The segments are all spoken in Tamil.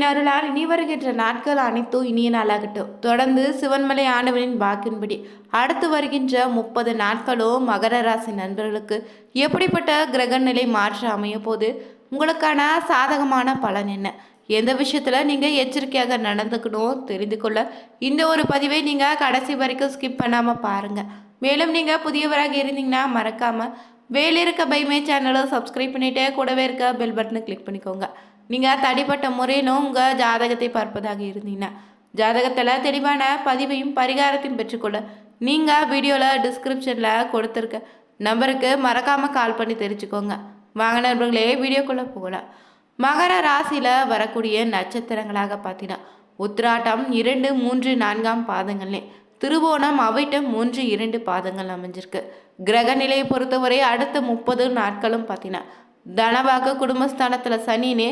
அருளால் இனி வருகின்ற நாட்கள் அனைத்தும் இனிய நாளாகட்டும். தொடர்ந்து சிவன்மலை ஆண்டவனின் வாக்கின்படி அடுத்து வருகின்ற முப்பது நாட்களும் மகர ராசி நண்பர்களுக்கு எப்படிப்பட்ட கிரக நிலை மாற்ற அமைய போது உங்களுக்கான சாதகமான பலன் என்ன? எந்த விஷயத்தில் நீங்கள் எச்சரிக்கையாக நடந்துக்கணும் தெரிந்து கொள்ள இந்த ஒரு பதிவை நீங்கள் கடைசி வரைக்கும் ஸ்கிப் பண்ணாமல் பாருங்கள் மேலும் நீங்கள் புதியவராக இருந்தீங்கன்னா மறக்காமல் வேலை இருக்க பைமே சேனலை சப்ஸ்கிரைப் பண்ணிவிட்டு கூடவே இருக்க பெல் பட்டனை கிளிக் பண்ணிக்கோங்க. நீங்கள் தனிப்பட்ட முறையிலும் உங்கள் ஜாதகத்தை பார்ப்பதாக இருந்தீங்கன்னா ஜாதகத்தில் தெளிவான பதிவையும் பரிகாரத்தையும் பெற்றுக்கொள்ள நீங்கள் வீடியோவில் டிஸ்கிரிப்ஷனில் கொடுத்துருக்க நம்பருக்கு மறக்காமல் கால் பண்ணி தெரிஞ்சுக்கோங்க. வாங்க நண்பர்களே வீடியோக்குள்ளே போகலாம். மகர ராசியில் வரக்கூடிய நட்சத்திரங்களாக பார்த்தீங்கன்னா உத்ராட்டம் இரண்டு மூன்று நான்காம் பாதங்கள்லே திருவோணம் அவிட்டம் மூன்று இரண்டு பாதங்கள் அமைஞ்சிருக்கு. கிரக நிலையை பொறுத்தவரை அடுத்த முப்பது நாட்களும் பார்த்தீங்கன்னா தனவாக குடும்பஸ்தானத்தில் சனினே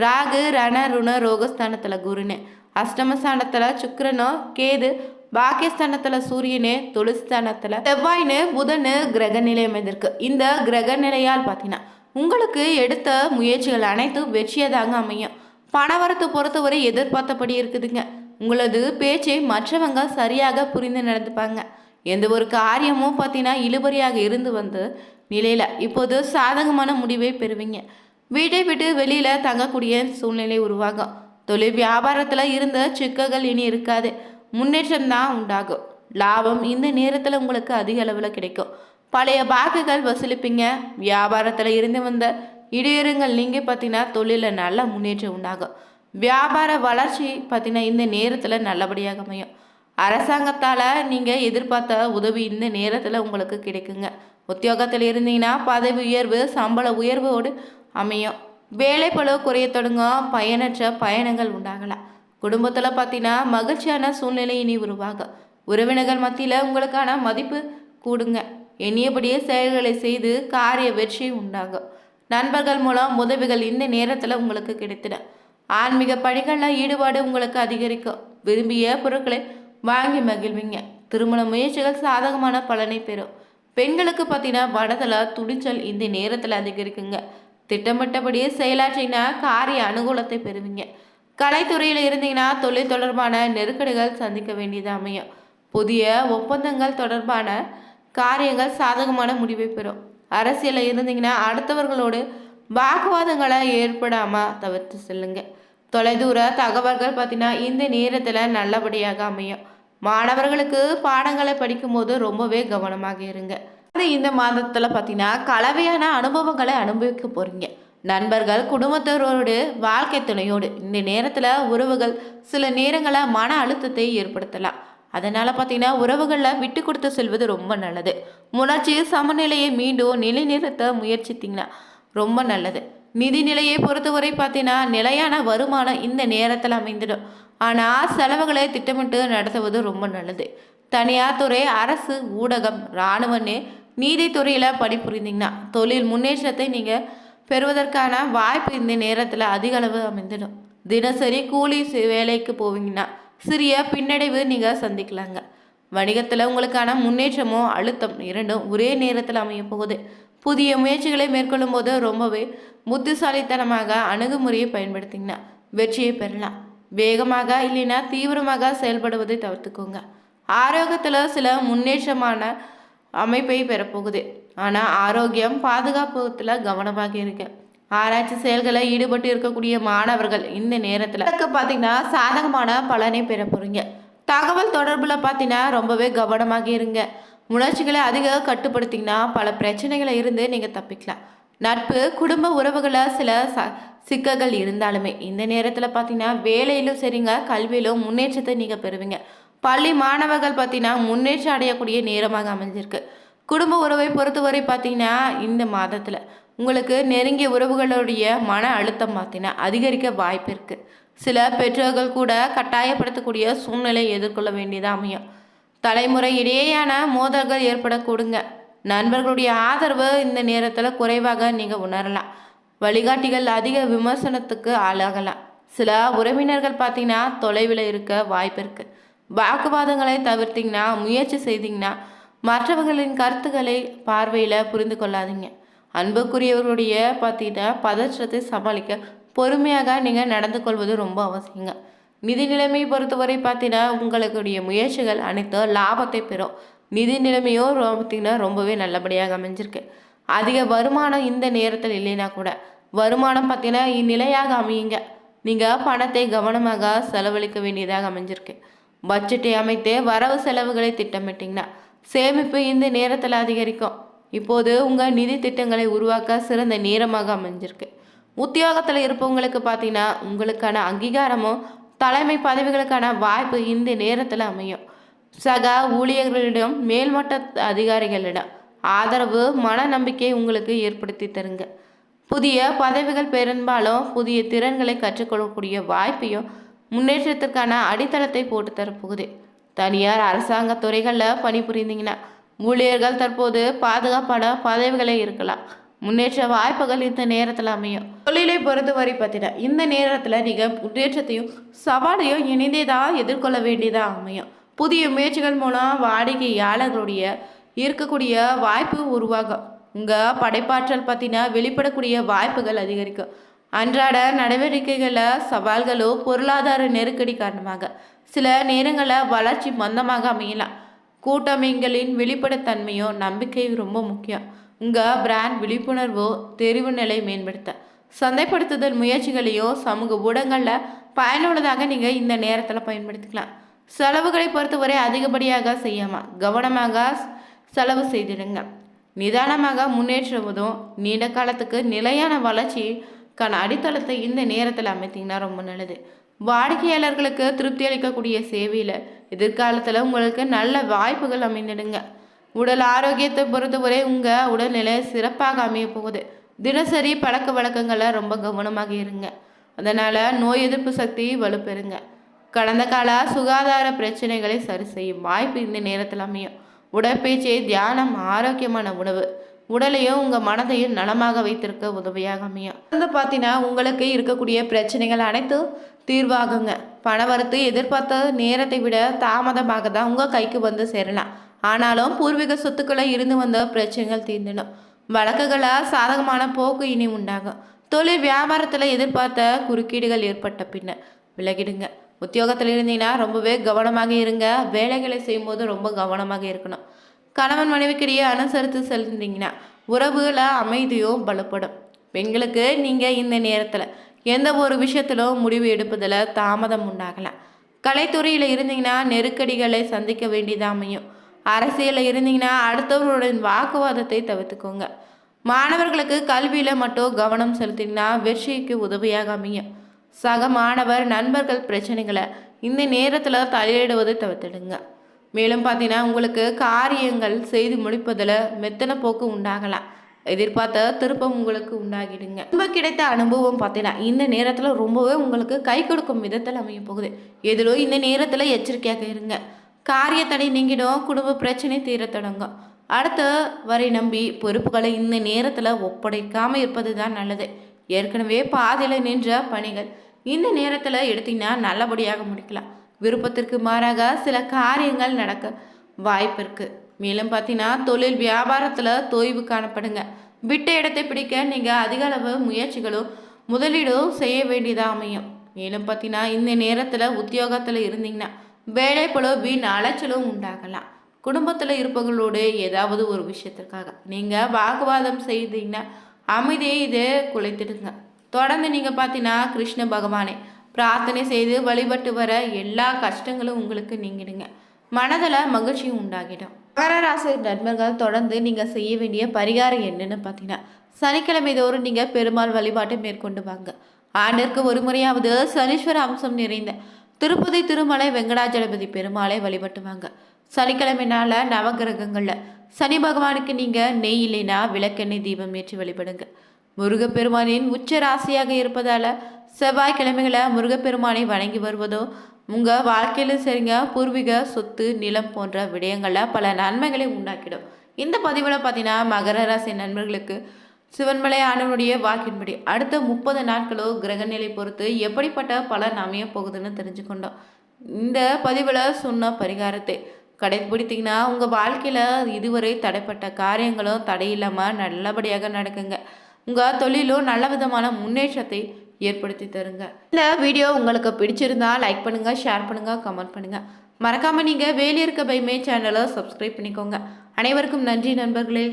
ராகு ரண ருண ரோகஸ்தானத்தில் குருனே அஷ்டமஸ்தானத்தில் சுக்கரனோ கேது பாக்கியஸ்தானத்தில் சூரியனே தொழில்ஸ்தானத்தில் செவ்வாயின்னு புதனு கிரக நிலை அமைந்திருக்கு. இந்த கிரக நிலையால் பார்த்தீங்கன்னா உங்களுக்கு எடுத்த முயற்சிகள் அனைத்தும் வெற்றியதாக அமையும். பணவரத்தை பொறுத்தவரை எதிர்பார்த்தபடி இருக்குதுங்க. உங்களது பேச்சை மற்றவங்க சரியாக புரிந்து நடந்துப்பாங்க. எந்த ஒரு காரியமும் பார்த்தீங்கன்னா இழுபறியாக இருந்து வந்து நிலையில். இப்போது சாதகமான முடிவை பெறுவீங்க. வீட்டை விட்டு வெளியில் தங்கக்கூடிய சூழ்நிலை உருவாகும். தொழில் வியாபாரத்தில் இருந்த சிக்கல்கள் இனி இருக்காது. முன்னேற்றம் தான் உண்டாகும். லாபம் இந்த நேரத்தில் உங்களுக்கு அதிக அளவில் கிடைக்கும். பழைய பாக்குகள் வசூலிப்பீங்க. வியாபாரத்தில் இருந்து வந்த இடையூறுங்கள் நீங்கள் பார்த்தீங்கன்னா தொழிலில் நல்ல முன்னேற்றம் உண்டாகும். வியாபார வளர்ச்சி பார்த்தீங்கன்னா இந்த நேரத்தில் நல்லபடியாக அமையும். அரசாங்கத்தால் நீங்கள் எதிர்பார்த்த உதவி இந்த நேரத்தில் உங்களுக்கு கிடைக்குங்க. உத்தியோகத்தில் இருந்தீங்கன்னா பதவி உயர்வு சம்பள உயர்வோடு அமையும். வேலைப்பளவு குறைய தொடங்கும். பயனற்ற பயணங்கள் உண்டாகலாம். குடும்பத்தில் பார்த்தீங்கன்னா மகிழ்ச்சியான சூழ்நிலை இனி உருவாகும். உறவினர்கள் மத்தியில் உங்களுக்கான மதிப்பு கூடுங்க. எண்ணியபடியே செயல்களை செய்து காரிய வெற்றி உண்டாகும். நண்பர்கள் மூலம் உதவிகள் இந்த நேரத்தில் உங்களுக்கு கிடைத்திடும். ஆன்மீக பணிகளில் ஈடுபாடு உங்களுக்கு அதிகரிக்கும். விரும்பிய பொருட்களை வாங்கி மகிழ்வீங்க. திருமண முயற்சிகள் சாதகமான பலனை பெறும். பெண்களுக்கு பார்த்தீங்கன்னா வடதல துணிச்சல் இந்த நேரத்தில் அதிகரிக்குங்க. திட்டமிட்டபடியே செயலாற்றினா காரிய அனுகூலத்தை பெறுவீங்க. கலைத்துறையில் இருந்தீங்கன்னா தொழில் தொடர்பான நெருக்கடிகள் சந்திக்க வேண்டியது அமையும். புதிய ஒப்பந்தங்கள் தொடர்பான காரியங்கள் சாதகமான முடிவை பெறும். அரசியலில் இருந்தீங்கன்னா அடுத்தவர்களோடு வாக்குவாதங்களை ஏற்படாமல் தவிர்த்து செல்லுங்க. தொலைதூர தகவல்கள் பார்த்தீங்கன்னா இந்த நேரத்தில் நல்லபடியாக அமையும். மாணவர்களுக்கு பாடங்களை படிக்கும்போது ரொம்பவே கவனமாக இருங்க. இந்த மாதத்தில் பார்த்தீங்கன்னா கலவையான அனுபவங்களை அனுபவிக்க போகிறீங்க நண்பர்கள் குடும்பத்தரோடு வாழ்க்கை துணையோடு இந்த நேரத்தில் உறவுகள் சில நேரங்களில் மன அழுத்தத்தை ஏற்படுத்தலாம். அதனால் பார்த்தீங்கன்னா உறவுகளில் விட்டு கொடுத்து செல்வது ரொம்ப நல்லது. உணர்ச்சி சமநிலையை மீண்டும் நிலைநிறுத்த முயற்சித்தீங்கன்னா ரொம்ப நல்லது. நிதி நிலையை பொறுத்தவரை பார்த்தீங்கன்னா நிலையான வருமானம் இந்த நேரத்தில் அமைந்துடும். ஆனால் செலவுகளை திட்டமிட்டு நடத்துவது ரொம்ப நல்லது. தனியார் துறை அரசு ஊடகம் இராணுவன்னு நீதித்துறையில் பணிபுரிந்தீங்கன்னா தொழில் முன்னேற்றத்தை நீங்கள் பெறுவதற்கான வாய்ப்பு இந்த நேரத்தில் அதிக அளவு அமைந்துடும். தினசரி கூலி வேலைக்கு போவீங்கன்னா சிறிய பின்னடைவு நீங்கள் சந்திக்கலாங்க. வணிகத்தில் உங்களுக்கான முன்னேற்றமோ அழுத்தம் இரண்டும் ஒரே நேரத்தில் அமைய போகுது. புதிய முயற்சிகளை மேற்கொள்ளும் போது ரொம்பவே புத்திசாலித்தனமாக அணுகுமுறையை பயன்படுத்திங்கன்னா வெற்றியை பெறலாம். வேகமாக இல்லைன்னா தீவிரமாக செயல்படுவதை தவிர்த்துக்கோங்க. ஆரோக்கியத்தில் சில முன்னேற்றமான அமைப்பை பெறப்போகுது. ஆனால் ஆரோக்கியம் பாதுகாப்புத்தில் கவனமாக இருக்கு. ஆராய்ச்சி செயல்களில் ஈடுபட்டு இருக்கக்கூடிய மாணவர்கள் இந்த நேரத்தில் பார்த்தீங்கன்னா சாதகமான பலனை பெற போகிறீங்க தகவல் தொடர்பில் பார்த்தீங்கன்னா ரொம்பவே கவனமாக இருங்க. உணர்ச்சிகளை அதிக கட்டுப்படுத்திங்கன்னா பல பிரச்சனைகளை இருந்து நீங்கள் தப்பிக்கலாம். நட்பு குடும்ப உறவுகளில் சில ச சிக்கல்கள் இருந்தாலுமே இந்த நேரத்தில் பார்த்தீங்கன்னா வேலையிலும் சரிங்க கல்வியிலும் முன்னேற்றத்தை நீங்கள் பெறுவீங்க. பள்ளி மாணவர்கள் பார்த்தீங்கன்னா முன்னேற்றம் அடையக்கூடிய நேரமாக அமைஞ்சிருக்கு. குடும்ப உறவை பொறுத்தவரை பார்த்தீங்கன்னா இந்த மாதத்தில் உங்களுக்கு நெருங்கிய உறவுகளுடைய மன அழுத்தம் பார்த்தீங்கன்னா அதிகரிக்க வாய்ப்பு இருக்குது சில பெற்றோர்கள் கூட கட்டாயப்படுத்தக்கூடிய சூழ்நிலை எதிர்கொள்ள வேண்டியதாக அமையும். தலைமுறை இடையேயான மோதல்கள் ஏற்படக்கூடுங்க. நண்பர்களுடைய ஆதரவு இந்த நேரத்தில் குறைவாக நீங்கள் உணரலாம். வழிகாட்டிகள் அதிக விமர்சனத்துக்கு ஆளாகலாம். சில உறவினர்கள் பார்த்தீங்கன்னா தொலைவில் இருக்க வாய்ப்பு இருக்குது வாக்குவாதங்களை தவிர்த்தீங்கன்னா முயற்சி செய்தீங்கன்னா மற்றவர்களின் கருத்துக்களை பார்வையில் புரிந்து கொள்ளாதீங்க. அன்புக்குரியவர்களுடைய பார்த்தீங்கன்னா பதற்றத்தை சமாளிக்க பொறுமையாக நீங்கள் நடந்து கொள்வது ரொம்ப அவசியங்க. நிதி நிலைமையை பொறுத்தவரை பார்த்தீங்கன்னா உங்களுடைய முயற்சிகள் அனைத்தும் லாபத்தை பெறும். நிதி நிலைமையோ பார்த்திங்கன்னா பார்த்தீங்கன்னா ரொம்பவே நல்லபடியாக அமைஞ்சிருக்கு. அதிக வருமானம் இந்த நேரத்தில் இல்லைன்னா கூட வருமானம் பார்த்தீங்கன்னா இந்நிலையாக அமையுங்க. நீங்கள் பணத்தை கவனமாக செலவழிக்க வேண்டியதாக அமைஞ்சிருக்கு. பட்ஜெட்டை அமைத்து வரவு செலவுகளை திட்டமிட்டிங்கன்னா சேமிப்பு இந்த நேரத்தில் அதிகரிக்கும். இப்போது உங்கள் நிதி திட்டங்களை உருவாக்க சிறந்த நேரமாக அமைஞ்சிருக்கு. உத்தியோகத்தில் இருப்பவங்களுக்கு பார்த்தீங்கன்னா உங்களுக்கான அங்கீகாரமும் தலைமை பதவிகளுக்கான வாய்ப்பு இந்த நேரத்தில் அமையும். சக ஊழியர்களிடம் மேல்மட்ட அதிகாரிகளிடம் ஆதரவு மன நம்பிக்கை உங்களுக்கு ஏற்படுத்தி தருங்க. புதிய பதவிகள் பெரும்பாலும் புதிய திறன்களை கற்றுக்கொள்ளக்கூடிய வாய்ப்பையும் முன்னேற்றத்திற்கான அடித்தளத்தை போட்டு தரப்போகுது தனியார் அரசாங்க துறைகளில் பணிபுரிந்தீங்கன்னா ஊழியர்கள் தற்போது பாதுகாப்பான பதவிகளே இருக்கலாம். முன்னேற்ற வாய்ப்புகள் இந்த நேரத்தில் அமையும். தொழிலை பொறுத்தவரை பார்த்தீங்கன்னா இந்த நேரத்தில் நீங்கள் முன்னேற்றத்தையும் சவாலையும் இணைந்தே தான் எதிர்கொள்ள வேண்டியதாக அமையும். புதிய முயற்சிகள் மூலம் வாடிக்கையாளர்களுடைய இருக்கக்கூடிய வாய்ப்பு உருவாகும். உங்கள் படைப்பாற்றல் பார்த்தீங்கன்னா வெளிப்படக்கூடிய வாய்ப்புகள் அதிகரிக்கும். அன்றாட நடவடிக்கைகளை சவால்களோ பொருளாதார நெருக்கடி காரணமாக. சில நேரங்களில் வளர்ச்சி மந்தமாக அமையலாம். கூட்டமைங்களின் வெளிப்படைத்தன்மையோ நம்பிக்கையும் ரொம்ப முக்கியம். உங்கள் பிராண்ட் விழிப்புணர்வோ தெரிவு நிலை மேம்படுத்த. சந்தைப்படுத்துதல் முயற்சிகளையோ சமூக ஊடகங்களில் பயனுள்ளதாக நீங்கள் இந்த நேரத்தில் பயன்படுத்திக்கலாம். செலவுகளை பொறுத்தவரை அதிகப்படியாக செய்யாமல் கவனமாக செலவு செய்திடுங்க. நிதானமாக முன்னேற்றுவதும் நீண்ட காலத்துக்கு நிலையான வளர்ச்சி கண அடித்தளத்தை இந்த நேரத்தில் அமைத்தீங்கன்னா ரொம்ப நல்லது. வாடிக்கையாளர்களுக்கு திருப்தி அளிக்கக்கூடிய சேவையில் எதிர்காலத்தில் உங்களுக்கு நல்ல வாய்ப்புகள் அமைந்திடுங்க. உடல் ஆரோக்கியத்தை பொறுத்தவரை உங்கள் உடல்நிலை சிறப்பாக அமைய போகுது. தினசரி பழக்க வழக்கங்களை ரொம்ப கவனமாக இருங்க. அதனால் நோய் எதிர்ப்பு சக்தி வலுப்பெறுங்க. கடந்த கால சுகாதார பிரச்சனைகளை சரி செய்யும் வாய்ப்பு இந்த நேரத்தில் அமையும். உடற்பயிற்சி தியானம் ஆரோக்கியமான உணவு உடலையும் உங்கள் மனதையும் நலமாக வைத்திருக்க உதவியாக அமையும். வந்து பார்த்தீங்கன்னா உங்களுக்கு இருக்கக்கூடிய பிரச்சனைகள் அனைத்தும் தீர்வாகுங்க. பணவரத்து எதிர்பார்த்த நேரத்தை விட தாமதமாக தான் உங்கள் கைக்கு வந்து சேரலாம். ஆனாலும் பூர்வீக சொத்துக்களை இருந்து வந்த பிரச்சனைகள் தீர்ந்துடும். வழக்குகளால் சாதகமான போக்கு இனி உண்டாகும். தொழில் வியாபாரத்தில் எதிர்பார்த்த குறுக்கீடுகள் ஏற்பட்ட பின்னர் விலகிடுங்க. உத்தியோகத்தில் இருந்தீங்கன்னா ரொம்பவே கவனமாக இருங்க. வேலைகளை செய்யும்போது ரொம்ப கவனமாக இருக்கணும். கணவன் மனைவிக்கிடையே அனுசரித்து செல்றீங்கன்னா உறவுல அமைதியும் பலப்படும். பெண்களுக்கு நீங்கள் இந்த நேரத்தில் எந்த ஒரு விஷயத்திலும் முடிவு எடுப்பதில் தாமதம் உண்டாகலாம். கலைத்துறையில் இருந்தீங்கன்னா நெருக்கடிகளை சந்திக்க வேண்டியதாக அமையும். அரசியலில் இருந்தீங்கன்னா அடுத்தவர்களுடன் வாக்குவாதத்தை தவிர்த்துக்கோங்க. மாணவர்களுக்கு கல்வியில் மட்டும் கவனம் செலுத்தினா வெற்றிக்கு உதவியாக அமையும். சக மாணவர் நண்பர்கள் பிரச்சனைகளை இந்த நேரத்தில் தலையிடுவதை தவிர்த்திடுங்க. மேலும் பார்த்தீங்கன்னா உங்களுக்கு காரியங்கள் செய்து முடிப்பதில் மெத்தன போக்கு உண்டாகலாம். எதிர்பார்த்த திருப்பம் உங்களுக்கு உண்டாகிடுங்க. ரொம்ப கிடைத்த அனுபவம் பார்த்தீங்கன்னா இந்த நேரத்தில் ரொம்பவே உங்களுக்கு கை கொடுக்கும் விதத்தில் அமைய போகுது. எதிலோ இந்த நேரத்தில் எச்சரிக்கையாக இருங்க. காரிய தடை நீங்கிடும் குடும்ப பிரச்சனை தீர தொடங்கும். அடுத்த வரை நம்பி பொறுப்புகளை இந்த நேரத்தில் ஒப்படைக்காமல் இருப்பது தான் நல்லது. ஏற்கனவே பாதையில் நின்ற பணிகள். இந்த நேரத்தில் எடுத்திங்கன்னா நல்லபடியாக முடிக்கலாம். விருப்பத்திற்கு மாறாக சில காரியங்கள் நடக்க வாய்ப்பு இருக்கு. மேலும் பார்த்தீங்கன்னா தொழில் வியாபாரத்தில் தொய்வு காணப்படுங்க. விட்ட இடத்தை பிடிக்க நீங்கள் அதிக அளவு முயற்சிகளும் முதலீடும் செய்ய வேண்டியதாக அமையும். மேலும் பார்த்தீங்கன்னா இந்த நேரத்தில் உத்தியோகத்தில் இருந்தீங்கன்னா வேலை போல வீண் அலைச்சலும் உண்டாகலாம். குடும்பத்தில் இருப்பவர்களோடு ஏதாவது ஒரு விஷயத்திற்காக நீங்கள் வாக்குவாதம் செய்தீங்கன்னா அமைதியை இதை குலைத்திடுங்க. தொடர்ந்து நீங்கள் பார்த்தீங்கன்னா கிருஷ்ண பகவானே பிரார்த்தனை செய்து வழிபட்டு வர எல்லா கஷ்டங்களும் உங்களுக்கு நீங்கிடுங்க. மனதில் மகிழ்ச்சியும் உண்டாகிடும். மகராசி நண்பர்கள் தொடர்ந்து நீங்கள் செய்ய வேண்டிய பரிகாரம் என்னன்னு பார்த்தீங்கன்னா சனிக்கிழமை தோறும் நீங்கள் பெருமாள் வழிபாட்டை மேற்கொண்டு வாங்க. ஆண்டிற்கு ஒரு முறையாவது சனீஸ்வர அம்சம் நிறைந்த திருப்பதி திருமலை வெங்கடாஜலபதி பெருமாளை வழிபட்டு வாங்க. சனிக்கிழமை நாள நவகிரகங்களில் சனி பகவானுக்கு நீங்கள் நெய் இல்லைனா விளக்கெண்ணெய் தீபம் ஏற்றி வழிபடுங்க. முருகப்பெருமானின் உச்ச ராசியாக இருப்பதால் செவ்வாய்க்கிழமைகளை முருகப்பெருமானை வணங்கி வருவதோ உங்கள் வாழ்க்கையிலும் சரிங்க பூர்வீக சொத்து நிலம் போன்ற விடயங்களில் பல நன்மைகளை உண்டாக்கிடும். இந்த பதிவில் பார்த்தீங்கன்னா மகர ராசி நண்பர்களுக்கு சிவன்மலை ஆண்டவனுடைய வாக்கின்படி அடுத்த முப்பது நாட்களோ கிரகநிலை பொறுத்து எப்படிப்பட்ட பலன் அமைய போகுதுன்னு தெரிஞ்சுக்கொண்டோம். இந்த பதிவில் சொன்ன பரிகாரத்தை கடைபிடித்தீங்கன்னா உங்கள் வாழ்க்கையில் இதுவரை தடைப்பட்ட காரியங்களும் தடையில்லாமல் நல்லபடியாக நடக்குங்க. உங்கள் தொழிலும் நல்ல விதமான முன்னேற்றத்தை ஏற்படுத்தி தருங்க. இந்த வீடியோ உங்களுக்கு பிடிச்சிருந்தா லைக் பண்ணுங்க ஷேர் பண்ணுங்க கமெண்ட் பண்ணுங்க. மறக்காம நீங்க வேலையிருக்க பைமே சேனலை சப்ஸ்கிரைப் பண்ணிக்கோங்க. அனைவருக்கும் நன்றி நண்பர்களே.